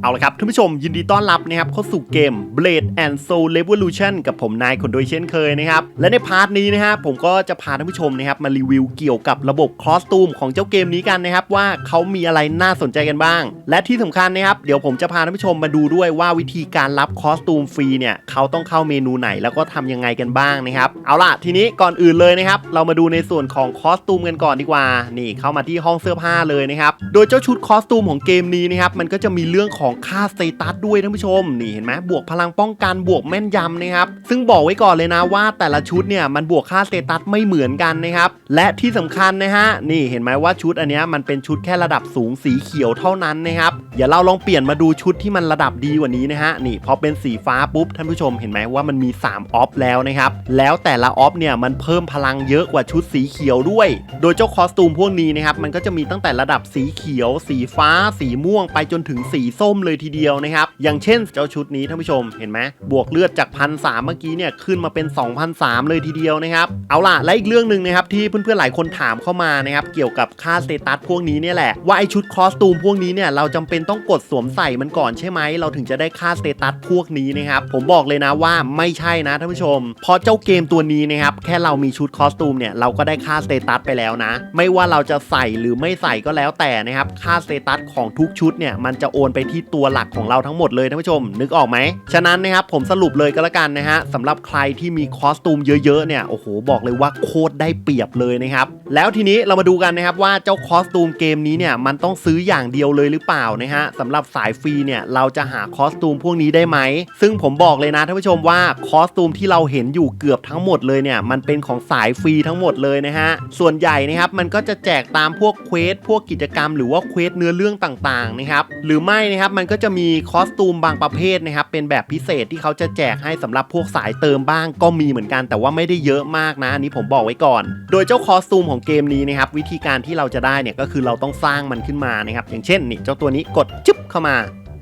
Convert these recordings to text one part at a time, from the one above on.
เอาละครับท่านผู้ชมยินดีต้อนรับนะครับเข้าสู่เกม Blade and Soul Revolution กับผมนายคนโดยเช่นเคยนะครับและในพาร์ทนี้นะฮะผมก็จะพาท่านผู้ชมนะครับมารีวิวเกี่ยวกับระบบคอสตูมของเจ้าเกมนี้กันนะครับว่าเขามีอะไรน่าสนใจกันบ้าง และที่สำคัญนะครับเดี๋ยวผมจะพาท่านผู้ชมมาดูด้วยว่าวิธีการรับคอสตูมฟรีเนี่ยเขาต้องเข้าเมนูไหนแล้วก็ทำยังไงกันบ้างนะครับเอาล่ะทีนี้ก่อนอื่นเลยนะครับเรามาดูในส่วนของคอสตูมกันก่อนดีกว่านี่เข้ามาที่ห้องเสื้อผ้าเลยนะครับโดยเจ้าชุดคอสตูมของเกมนี้นะครับมันก็จะมีเรื่องของของค่าสเตตัสด้วยท่านผู้ชม นี่เห็นไหมบวกพลังป้องกันบวกแม่นยำนะครับ ซึ่งบอกไว้ก่อนเลยนะว่าแต่ละชุดเนี่ยมันบวกค่าสเตตัสไม่เหมือนกันนะครับ และที่สำคัญนะฮะ นี่เห็นไหมว่าชุดอันนี้มันเป็นชุดแค่ระดับสูงสีเขียวเท่านั้นนะครับอย่าเราลองเปลี่ยนมาดูชุดที่มันระดับดีกว่านี้นะฮะนี่พอเป็นสีฟ้าปุ๊บท่านผู้ชมเห็นไหมว่ามันมี 3 ออฟแล้วนะครับแล้วแต่ละออฟเนี่ยมันเพิ่มพลังเยอะกว่าชุดสีเขียวด้วย โดยเจ้าคอสตูมพวกนี้นะครับมันก็จะมีตั้งแต่ระดับสีเขียว สีฟ้า สีม่วงไปจนถึงสีส้มเลยทีเดียวนะครับ อย่างเช่นเจ้าชุดนี้ท่านผู้ชมเห็นไหมบวกเลือดจากพันสเมื่อกี้เนี่ยขึ้นมาเป็น 2,003เลยทีเดียวนะครับ เอาล่ะ และอีกเรื่องหนึ่งนะครับที่เพื่อนๆหลายคนถามเข้ามานะครับเกี่ยวกับค่าสเตตัสพวกนี้เนี่ยแหละว่าไอชุดคอสตูมพวกนี้เนี่ยเราจำเป็นต้องกดสวมใส่มันก่อนใช่ไหมเราถึงจะได้ค่าสเตตัสพวกนี้นะครับผมบอกเลยนะว่าไม่ใช่นะท่านผู้ชม เพราะเจ้าเกมตัวนี้นะครับแค่เรามีชุดคอสตูมเนี่ยเราก็ได้ค่าสเตตัสไปแล้วนะ ไม่ว่าเราจะใส่หรือไม่ใส่ก็แล้วแต่นะครับค่าสเตตัสของทุกชุดเนี่ยมันจะโอนไปที่ตัวหลักของเราทั้งหมดเลยท่านผู้ชม นึกออกไหม ฉะนั้นนะครับผมสรุปเลยก็แล้วกันนะฮะสำหรับใครที่มีคอสตูมเยอะๆเนี่ยโอ้โหบอกเลยว่าโคตรได้เปรียบเลยนะครับแล้วทีนี้เรามาดูกันนะครับว่าเจ้าคอสตูมเกมนี้เนี่ยมันต้องซื้ออย่างเดียวเลยหรือเปล่านะฮะสำหรับสายฟรีเนี่ยเราจะหาคอสตูมพวกนี้ได้ไหม ซึ่งผมบอกเลยนะท่านผู้ชมว่าคอสตูมที่เราเห็นอยู่เกือบทั้งหมดเลยเนี่ยมันเป็นของสายฟรีทั้งหมดเลยนะฮะส่วนใหญ่นะครับมันก็จะแจกตามพวกเควสพวกกิจกรรม หรือว่าเควสเนื้อเรื่องต่างๆนะครับหรือไม่นะครับมันก็จะมีคอสตูมบางประเภทนะครับ เป็นแบบพิเศษที่เขาจะแจกให้สำหรับพวกสายเติมบ้างก็มีเหมือนกัน แต่ว่าไม่ได้เยอะมากนะอันนี้ผมบอกไว้ก่อน โดยเจ้าคอสตูมของเกมนี้นะครับวิธีการที่เราจะได้เนี่ยก็คือเราต้องสร้างมันขึ้นมานะครับ อย่างเช่นนี่เจ้าตัวนี้กดจึ๊บเข้ามา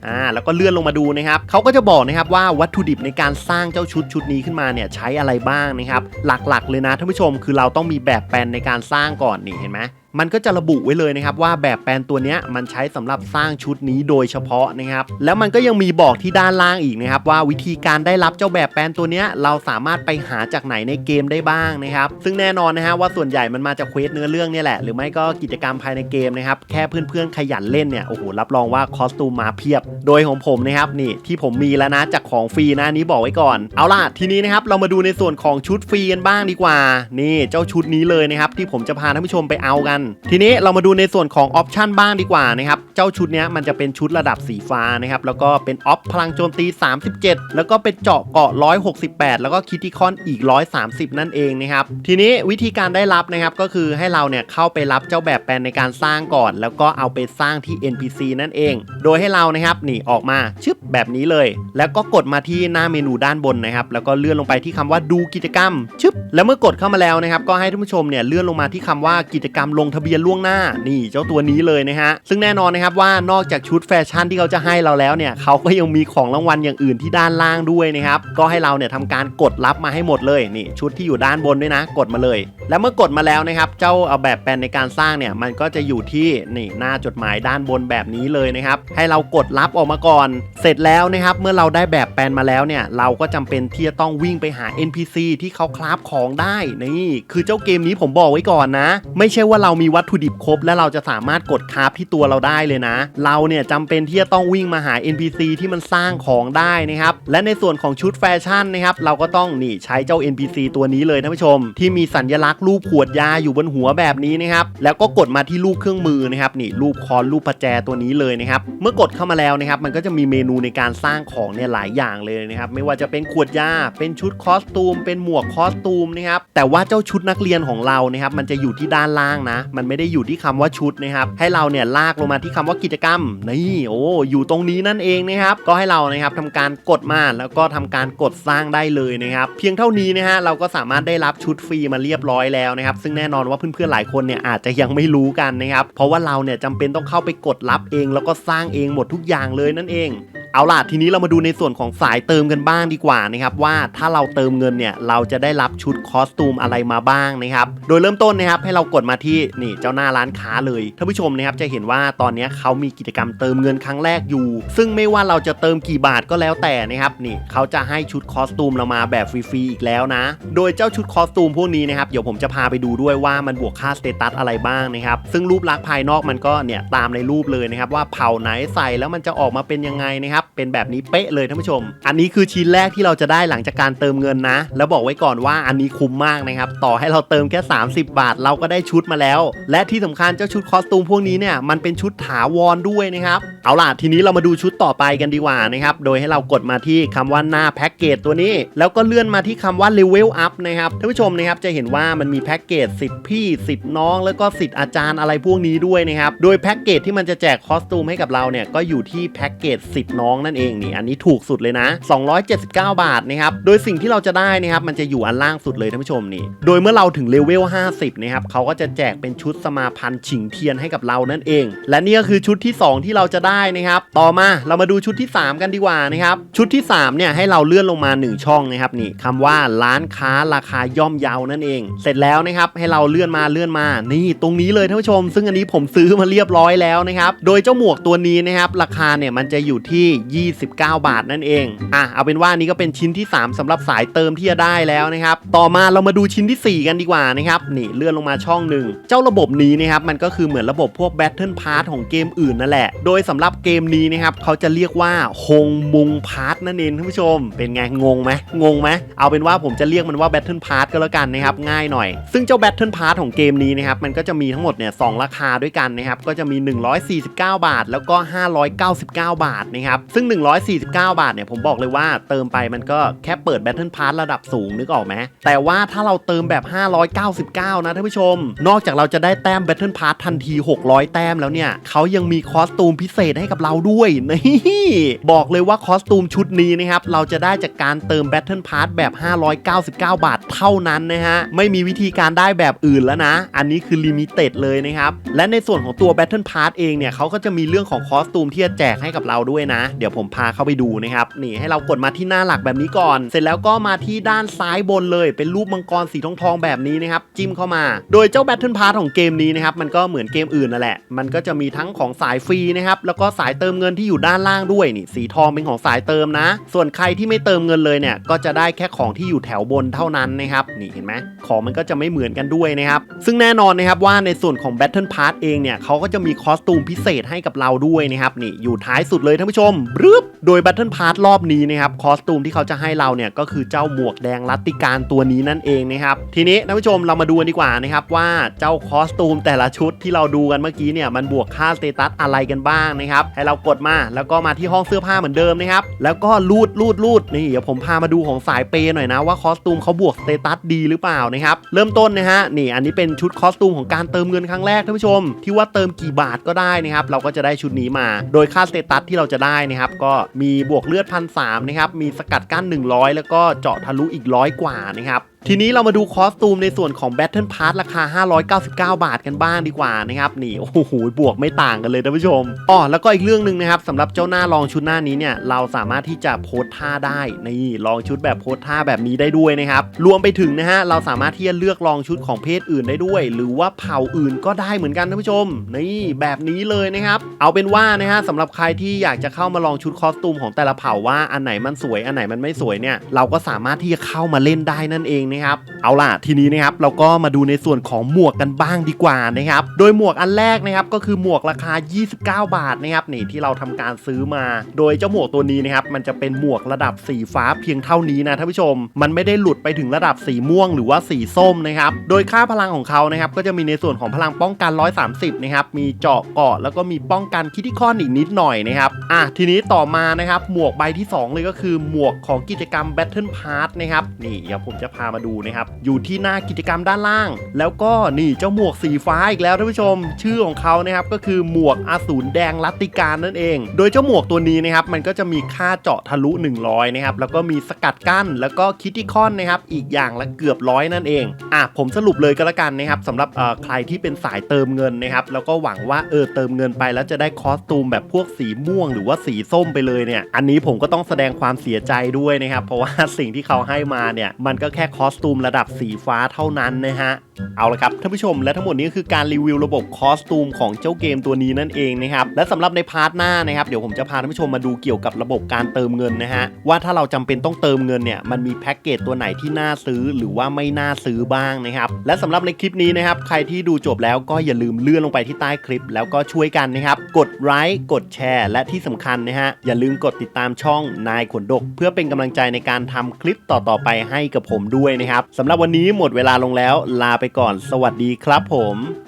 อ่าแล้วก็เลื่อนลงมาดูนะครับเขาก็จะบอกนะครับว่าวัตถุดิบในการสร้างเจ้าชุดชุดนี้ขึ้นมาเนี่ยใช้อะไรบ้างนะครับ หลักๆเลยนะท่านผู้ชมคือเราต้องมีแบบแปลนในการสร้างก่อนนี่เห็นไหม มันก็จะระบุไว้เลยนะครับว่าแบบแปลนตัวนี้มันใช้สำหรับสร้างชุดนี้โดยเฉพาะนะครับ แล้วมันก็ยังมีบอกที่ด้านล่างอีกนะครับว่าวิธีการได้รับเจ้าแบบแปลนตัวนี้เราสามารถไปหาจากไหนในเกมได้บ้างนะครับ ซึ่งแน่นอนนะฮะว่าส่วนใหญ่มันมาจากเควสเนื้อเรื่องนี่แหละ หรือไม่ก็กิจกรรมภายในเกมนะครับ แค่เพื่อนๆขยันเล่นเนี่ยโอ้โหรับรองว่าคอสตูมมาเพียบ โดยของผมนะครับนี่ที่ผมมีแล้วนะจากของฟรีนะนนี้บอกไว้ก่อน เอาล่ะทีนี้นะครับเรามาดูในส่วนของชุดฟรีกันบ้างดีกว่า นี่เจ้าชุดนี้เลยนะครับที่ผมจะพาท่านผู้ชมไปเอากันทีนี้เรามาดูในส่วนของออปชันบ้างดีกว่านะครับ เจ้าชุดนี้มันจะเป็นชุดระดับสีฟ้านะครับ แล้วก็เป็นออฟพลังโจมตี 37 แล้วก็เป็นเจาะเกาะ 168 แล้วก็คิติคอนอีก 130 นั่นเองนะครับ ทีนี้วิธีการได้รับนะครับก็คือให้เราเนี่ยเข้าไปรับเจ้าแบบแปลนในการสร้างก่อน แล้วก็เอาไปสร้างที่ NPC นั่นเอง โดยให้เรานะครับนี่ออกมาชึบแบบนี้เลย แล้วก็กดมาที่หน้าเมนูด้านบนนะครับ แล้วก็เลื่อนลงไปที่คำว่าดูกิจกรรมชึบแล้วเมื่อกดเข้ามาแล้วนะครับ ก็ให้ท่านผู้ชมเนี่ยเลื่อนลงมาที่คำว่ากิจกรรมลงทะเบียนล่วงหน้านี่เจ้าตัวนี้เลยนะฮะซึ่งแน่นอนนะครับว่านอกจากชุดแฟชั่นที่เขาจะให้เราแล้วเนี่ยเขาก็ยังมีของรางวัลอย่างอื่นที่ด้านล่างด้วยนะครับก็ให้เราเนี่ยทำการกดรับมาให้หมดเลยนี่ชุดที่อยู่ด้านบนด้วยนะ กดมาเลย แล้วเมื่อกดมาแล้วนะครับเจ้าเอาแบบแปลนในการสร้างเนี่ยมันก็จะอยู่ที่นี่หน้าจดหมายด้านบนแบบนี้เลยนะครับให้เรากดรับออกมาก่อน เสร็จแล้วนะครับเมื่อเราได้แบบแปลนมาแล้วเนี่ยเราก็จำเป็นที่จะต้องวิ่งไปหา NPC ที่เขาคราฟของได้นี่คือเจ้าเกมนี้ผมบอกไว้ก่อนนะ ไม่ใช่ว่าเรามีวัตถุดิบครบ และเราจะสามารถกดคาราฟที่ตัวเราได้เลยนะ เราเนี่ยจำเป็นที่จะต้องวิ่งมาหา NPC ที่มันสร้างของได้นะครับ และในส่วนของชุดแฟชั่นนะครับ เราก็ต้องนี่ใช้เจ้า NPC ตัวนี้เลยท่านผู้ชม ที่มีสัญลักษณ์รูปขวดยาอยู่บนหัวแบบนี้นะครับ แล้วก็กดมาที่รูปเครื่องมือนะครับนี่รูปคอนรูปประแจตัวนี้เลยนะครับ เมื่อกดเข้ามาแล้วนะครับ มันก็จะมีเมนูในการสร้างของเนี่ยหลายอย่างเลยนะครับ ไม่ว่าจะเป็นขวดยา เป็นชุดคอสตูม เป็นหมวกคอสตูมนะครับ แต่ว่าเจ้าชุดนักเรียนของเรานะครับ มันจะอยู่ที่ด้านล่างนะมันไม่ได้อยู่ที่คำว่าชุดนะครับ ให้เราเนี่ยลากลงมาที่คำว่ากิจกรรม นี่โอ้อยู่ตรงนี้นั่นเองนะครับ ก็ให้เรานะครับทำการกดมาแล้วก็ทำการกดสร้างได้เลยนะครับ เพียงเท่านี้นะฮะเราก็สามารถได้รับชุดฟรีมาเรียบร้อยแล้วนะครับ ซึ่งแน่นอนว่าเพื่อนๆหลายคนเนี่ยอาจจะยังไม่รู้กันนะครับ เพราะว่าเราเนี่ยจำเป็นต้องเข้าไปกดรับเอง แล้วก็สร้างเองหมดทุกอย่างเลยนั่นเอง เอาล่ะทีนี้เรามาดูในส่วนของสายเติมกันบ้างดีกว่านะครับว่าถ้าเราเติมเงินเนี่ยเราจะได้รับชุดคอสตูมอะไรมาบ้างนะครับโดยเริ่มต้นนะครับให้เรากดมาที่นี่เจ้าหน้าร้านค้าเลยท่านผู้ชมนะครับจะเห็นว่าตอนนี้เขามีกิจกรรมเติมเงินครั้งแรกอยู่ ซึ่งไม่ว่าเราจะเติมกี่บาทก็แล้วแต่นะครับนี่เขาจะให้ชุดคอสตูมเรามาแบบฟรีๆอีกแล้วนะ โดยเจ้าชุดคอสตูมพวกนี้นะครับเดี๋ยวผมจะพาไปดูด้วยว่ามันบวกค่าสเตตัสอะไรบ้างนะครับซึ่งรูปลักษณ์ภายนอกมันก็เนี่ยตามในรูปเลยนะครับว่าเผ่าไหนใส่แล้วมันจะออกมาเป็นยังไงนะครับเป็นแบบนี้เป๊ะเลยท่านผู้ชม อันนี้คือชิ้นแรกที่เราจะได้หลังจากการเติมเงินนะ แล้วบอกไว้ก่อนว่าอันนี้คุ้มมากนะครับ ต่อให้เราเติมแค่ 30 บาท เราก็ได้ชุดมาแล้ว และที่สำคัญเจ้าชุดคอสตูมพวกนี้เนี่ยมันเป็นชุดถาวรด้วยนะครับ เอาล่ะทีนี้เรามาดูชุดต่อไปกันดีกว่านะครับ โดยให้เรากดมาที่คำว่าหน้าแพ็กเกจตัวนี้ แล้วก็เลื่อนมาที่คำว่าเลเวลอัพนะครับท่านผู้ชมนะครับจะเห็นว่ามันมีแพ็กเกจสิทธิ์พี่สิทธิ์น้อง แล้วก็สิทธิ์อาจารย์อะไรพวกนี้ด้วยนะครับโดยแพ็กเกจที่มันจะแจกคอสตูมให้กับเราเนี่ยก็อยู่ที่แพ็กเกจสิทธิ์น้องนั่นเองนี่อันนี้ถูกสุดเลยนะ 279 บาทนะครับโดยสิ่งที่เราจะได้นะครับมันจะอยู่อันล่างสุดเลยท่านผู้ชมนี่ โดยเมื่อเราถึงเลเวล 50 นะครับเขาก็จะแจกเป็นชุดสมาพันธ์ฉิงเทียนให้กับเรานั่นเอง และนี่ก็คือชุดที่ 2 ที่เราจะได้นะครับ ต่อมาเรามาดูชุดที่ 3 กันดีกว่านะครับชุดที่3เนี่ยให้เราเลื่อนลงมา 1 ช่องนะครับนี่คำว่าร้านค้าราคาย่อมเยานั่นเอง เสร็จแล้วนะครับให้เราเลื่อนมาเลื่อนมา นี่ตรงนี้เลยท่านผู้ชม ซึ่งอันนี้ผมซื้อมาเรียบร้อยแล้วนะครับโดยเจ้าหมวกตัวนี้นะครับราคาเนี่ยมันจะอยู่ที่29 บาทนั่นเอง อะ เอาเป็นว่านี้ก็เป็นชิ้นที่ 3สำหรับสายเติมที่จะได้แล้วนะครับ ต่อมาเรามาดูชิ้นที่ 4 กันดีกว่านะครับ นี่เลื่อนลงมาช่องหนึ่ง เจ้าระบบนี้นะครับมันก็คือเหมือนระบบพวก Battle Pass ของเกมอื่นนั่นแหละ โดยสำหรับเกมนี้นะครับเขาจะเรียกว่าฮงมุงพาร์ทนั่นเองท่านผู้ชม เป็นไงงงไหมงงไหมเอาเป็นว่าผมจะเรียกมันว่า Battle Pass ก็แล้วกันนะครับง่ายหน่อย ซึ่งเจ้า Battle Pass ของเกมนี้นะครับมันก็จะมีทั้งหมดเนี่ยสองราคาด้วยกันนะครับก็จะมี 149 บาท แล้วก็ 599 บาทนะครับซึ่ง 149 บาทเนี่ยผมบอกเลยว่าเติมไปมันก็แค่เปิด Battle Pass ระดับสูงนึกออกไหมแต่ว่าถ้าเราเติมแบบ 599 นะท่านผู้ชม นอกจากเราจะได้แต้ม Battle Pass ทันที 600 แต้มแล้วเนี่ยเขายังมีคอสตูมพิเศษให้กับเราด้วยนี่บอกเลยว่าคอสตูมชุดนี้นะครับเราจะได้จากการเติม Battle Pass แบบ 599 บาทเท่านั้นนะฮะไม่มีวิธีการได้แบบอื่นแล้วนะ อันนี้คือลิมิเต็ดเลยนะครับและในส่วนของตัว Battle Pass เองเนี่ยเขาก็จะมีเรื่องของคอสตูมที่จะแจกให้กับเราด้วยนะเดี๋ยวผมพาเข้าไปดูนะครับนี่ให้เรากดมาที่หน้าหลักแบบนี้ก่อน เสร็จแล้วก็มาที่ด้านซ้ายบนเลย เป็นรูปมังกรสีทองทองแบบนี้นะครับจิ้มเข้ามา โดยเจ้า Battle Pass ของเกมนี้นะครับมันก็เหมือนเกมอื่นนั่นแหละ มันก็จะมีทั้งของสายฟรีนะครับแล้วก็สายเติมเงินที่อยู่ด้านล่างด้วยนี่สีทองเป็นของสายเติมนะ ส่วนใครที่ไม่เติมเงินเลยเนี่ยก็จะได้แค่ของที่อยู่แถวบนเท่านั้นนะครับนี่เห็นไหมของมันก็จะไม่เหมือนกันด้วยนะครับซึ่งแน่นอนนะครับว่าในส่วนของ Battle Pass เองเนี่ยเขาก็จะมีคอสตูมพิเศษให้กับเราด้วยนะครับนี่อยู่ท้ายสุดเลยท่านผู้ชมรึบโดย Battle Pass รอบนี้นะครับคอสตูมที่เขาจะให้เราเนี่ยก็คือเจ้าหมวกแดงรัตติการตัวนี้นั่นเองนะครับทีนี้ท่านผู้ชมเรามาดูกันดีกว่านะครับว่าเจ้าคอสตูมแต่ละชุดที่เราดูกันเมื่อกี้เนี่ยมันบวกค่าสเตตัสอะไรกันบ้างนะครับให้เรากดมาแล้วก็มาที่ห้องเสื้อผ้าเหมือนเดิมนะครับแล้วก็ลูดลูดลูดนี่เดี๋ยวผมพามาดูของสายเปย์หน่อยนะว่าคอสตูมเขาบวกสเตตัสดีหรือเปล่านะครับเริ่มต้นนะฮะนี่อันนี้เป็นชุดคอสตูมของการเติมเงินครั้งแรกท่านผู้ชม ที่ว่าเติมกี่บาทก็ได้นะครับเราก็จะได้ชุดนี้มา โดยค่าสเตตัสที่เราจะได้นะครับก็มีบวกเลือดพันสามนะครับ มีสกัดกั้น 100 แล้วก็เจาะทะลุอีกร้อยกว่านะครับ ทีนี้เรามาดูคอสตูมในส่วนของ Battle Pass ราคา 599 บาทกันบ้างดีกว่านะครับนี่โอ้โหบวกไม่ต่างกันเลยท่านผู้ชมอ๋อแล้วก็อีกเรื่องหนึ่งนะครับสำหรับเจ้าหน้าลองชุดหน้านี้เนี่ยเราสามารถที่จะโพสท่าได้นี่ลองชุดแบบโพสท่าแบบนี้ได้ด้วยนะครับรวมไปถึงนะฮะเราสามารถที่จะเลือกลองชุดของเพศอื่นได้ด้วย หรือว่าเผ่าอื่นก็ได้เหมือนกันท่านผู้ชมนี่แบบนี้เลยนะครับเอาเป็นว่านะฮะสำหรับใครที่อยากจะเข้ามาลองชุดคอสตูมของแต่ละเผ่าว่าอันไหนมันสวยอันไหนมันไม่สวยเนี่ยเราก็สามารถที่จะเข้ามาเล่นได้นั่นเองนะครับ เอาล่ะทีนี้นะครับเราก็มาดูในส่วนของหมวกกันบ้างดีกว่านะครับ โดยหมวกอันแรกนะครับก็คือหมวกราคา 29 บาทนะครับนี่ที่เราทำการซื้อมา โดยเจ้าหมวกตัวนี้นะครับมันจะเป็นหมวกระดับสีฟ้าเพียงเท่านี้นะท่านผู้ชม มันไม่ได้หลุดไปถึงระดับสีม่วงหรือว่าสีส้มนะครับ โดยค่าพลังของเขานะครับก็จะมีในส่วนของพลังป้องกัน 130 นะครับ มีเจาะเกาะแล้วก็มีป้องกันคิติคอนอีกนิดหน่อยนะครับอะทีนี้ต่อมานะครับหมวกใบที่สองเลยก็คือหมวกของกิจกรรม Battle Pass นะครับนี่เดี๋ยวผมจะพามามาดูนะครับ อยู่ที่หน้ากิจกรรมด้านล่าง แล้วก็นี่เจ้าหมวกสีฟ้าอีกแล้วท่านผู้ชม ชื่อของเขานะครับก็คือหมวกอาสูรแดงลัตติการนั่นเอง โดยเจ้าหมวกตัวนี้นะครับมันก็จะมีค่าเจาะทะลุ 100นะครับแล้วก็มีสกัดกั้นแล้วก็คิติคอนนะครับอีกอย่างละเกือบร้อยนั่นเองอะผมสรุปเลยก็แล้วกันนะครับสำหรับเอ่อใครที่เป็นสายเติมเงินนะครับแล้วก็หวังว่าเออเติมเงินไปแล้วจะได้คอสตูมแบบพวกสีม่วง หรือว่าสีส้มไปเลยเนี่ยอันนี้ผมก็ต้องแสดงความเสียใจด้วยนะครับเพราะว่าสิ่งที่เขาให้มาเนี่ยมันก็แค่คอสสตูมระดับสีฟ้าเท่านั้นนะฮะ เอาละครับท่านผู้ชมและทั้งหมดนี้ก็คือการรีวิวระบบคอสตูมของเจ้าเกมตัวนี้นั่นเองนะครับ และสำหรับในพาร์ทหน้านะครับเดี๋ยวผมจะพาท่านผู้ชมมาดูเกี่ยวกับระบบการเติมเงินนะฮะว่าถ้าเราจำเป็นต้องเติมเงินเนี่ยมันมีแพ็กเกจตัวไหนที่น่าซื้อหรือว่าไม่น่าซื้อบ้างนะครับและสำหรับในคลิปนี้นะครับใครที่ดูจบแล้วก็อย่าลืมเลื่อนลงไปที่ใต้คลิป แล้วก็ช่วยกันนะครับกดไลค์กดแชร์ และที่สำคัญนะฮะอย่าลืมกดติดตามช่องนายขนดก เพื่อเป็นกำลังใจในการทำคลิปต่อๆไปให้กับผมด้วยนะครับสำหรับวันนี้หมดเวลาลงแล้วลาไปก่อน สวัสดีครับผม